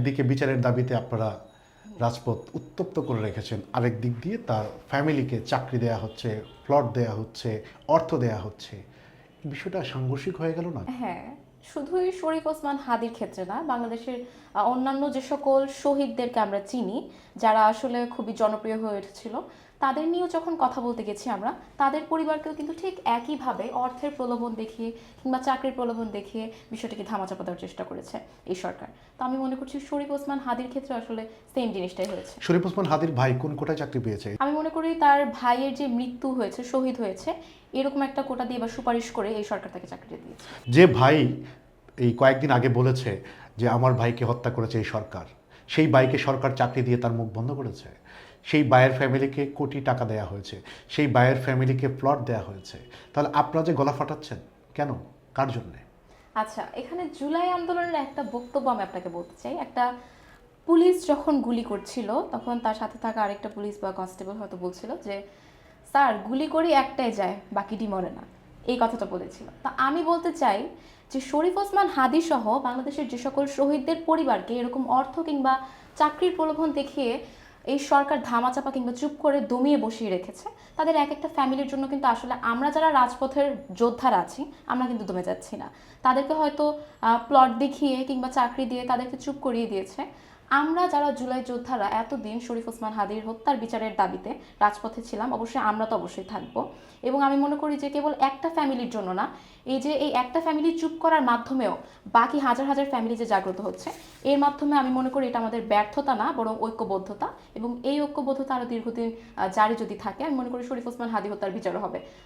একদিকে বিচারের দাবিতে আপনারা রাজপথ উত্তপ্ত করে রেখেছেন, আরেক দিক দিয়ে তার ফ্যামিলিকে চাকরি দেয়া হচ্ছে, প্লট দেয়া হচ্ছে, অর্থ দেয়া হচ্ছে। বিষয়টা সাংঘর্ষিক হয়ে গেল না? হ্যাঁ শুধুই শরীফ ওসমান হাদির ক্ষেত্রে না, বাংলাদেশের অন্যান্য যে সকল শহীদদেরকে আমরা চিনি, যারা আসলে খুবই জনপ্রিয় হয়ে উঠেছিল তাদের নিয়েও যখন কথা বলতে গেছি আমরা তাদের পরিবারকেও কিন্তু ঠিক একইভাবে অর্থের প্রলোভন দেখিয়ে কিংবা চাকরির প্রলোভন দেখিয়ে বিষয়টিকে ধামাচাপা দেওয়ার চেষ্টা করেছে এই সরকার। তো আমি মনে করছি শরীফ ওসমান হাদির ক্ষেত্রে আসলে সেম জিনিসটাই হয়েছে। শরীফ ওসমান হাদির ভাই কোন কোটায় চাকরি পেয়েছে? আমি মনে করি তার ভাইয়ের যে মৃত্যু হয়েছে শহীদ হয়েছে এরকম একটা কোটা দিয়ে বা সুপারিশ করে এই সরকার তাকে চাকরি দিয়েছে। যে ভাই এই কয়েকদিন আগে বলেছে যে আমার ভাইকে হত্যা করেছে এই সরকার সেই ভাইকে সরকার চাকরি দিয়ে তার মুখ বন্ধ করেছে। সেই বায়ের ফ্যামিলিকে কোটি টাকা দেয়া হয়েছে, সেই বায়ের ফ্যামিলিকে প্লট দেয়া হয়েছে। তাহলে আপনারা যে গলা ফাটাচ্ছেন, কেন? কার জন্যে? আচ্ছা এখানে জুলাই আন্দোলনের একটা বক্তব্য আমি আপনাকে বলতে চাই। একটা পুলিশ যখন গুলি করছিল, তখন তার সাথে থাকা আরেকটা পুলিশ বা কনস্টেবল হয়তো বলছিল যে, স্যার, গুলি করি একটাই যায়, বাকিটি মরে না। এই কথাটা বলেছিল। তা আমি বলতে চাই যে, শরীফ ওসমান হাদি সহ বাংলাদেশের যে সকল শহীদদের পরিবারকে এরকম অর্থ কিংবা চাকরির প্রলোভন দেখিয়ে এই সরকার ধামাচাপা কিংবা চুপ করে দমিয়ে বসিয়ে রেখেছে, তাদের এক একটা ফ্যামিলির জন্য কিন্তু আসলে আমরা যারা রাজপথের যোদ্ধারা আছি, আমরা কিন্তু দমে যাচ্ছি না। তাদেরকে হয়তো প্লট দেখিয়ে কিংবা চাকরি দিয়ে তাদেরকে চুপ করিয়ে দিয়েছে। আমরা যারা জুলাই যোদ্ধারা এতদিন শরীফ ওসমান হাদির হত্যার বিচারের দাবিতে রাজপথে ছিলাম, অবশ্যই আমরা তো অবশ্যই থাকব। এবং আমি মনে করি যে কেবল একটা ফ্যামিলির জন্য না, এই যে এই একটা ফ্যামিলি চুপ করার মাধ্যমেও বাকি হাজার হাজার ফ্যামিলি যে জাগ্রত হচ্ছে, এর মাধ্যমে আমি মনে করি এটা আমাদের ব্যর্থতা না, বরং ঐক্যবদ্ধতা। এবং এই ঐক্যবদ্ধতা আরও দীর্ঘদিন জারি যদি থাকে, আমি মনে করি শরীফ ওসমান হাদি হত্যার বিচারও হবে।